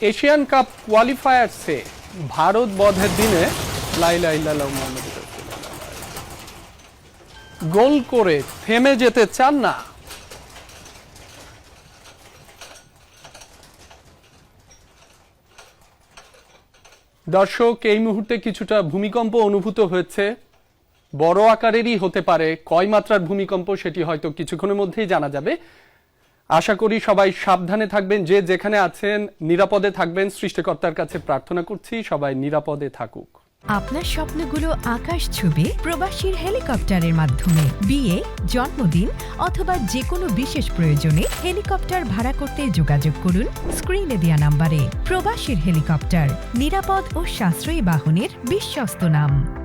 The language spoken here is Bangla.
এশিয়ান কাপ কোয়ালিফায়ার্সে ভারত বধের দিনে লাইলা গোল করে থেমে যেতে চান না। দর্শক, এই মুহূর্তে কিছুটা ভূমিকম্প অনুভূত হয়েছে। বড় আকারেরই হতে পারে। কয় মাত্রার ভূমিকম্প সেটি হয়তো কিছুক্ষণের মধ্যেই জানা যাবে। আশা করি সবাই সাবধানে থাকবেন, যে যেখানে আছেন নিরাপদে থাকবেন। সৃষ্টিকর্তার কাছে প্রার্থনা করছি, সবাই নিরাপদে থাকুক। আপনার স্বপ্নগুলো আকাশ ছুবে প্রবাসীর হেলিকপ্টারের মাধ্যমে। বিয়ে, জন্মদিন অথবা যে কোনো বিশেষ প্রয়োজনে হেলিকপ্টার ভাড়া করতে যোগাযোগ করুন স্ক্রিনে দেয়া নাম্বারে। প্রবাসীর হেলিকপ্টার, নিরাপদ ও সাশ্রয়ী বাহনের বিশ্বস্ত নাম।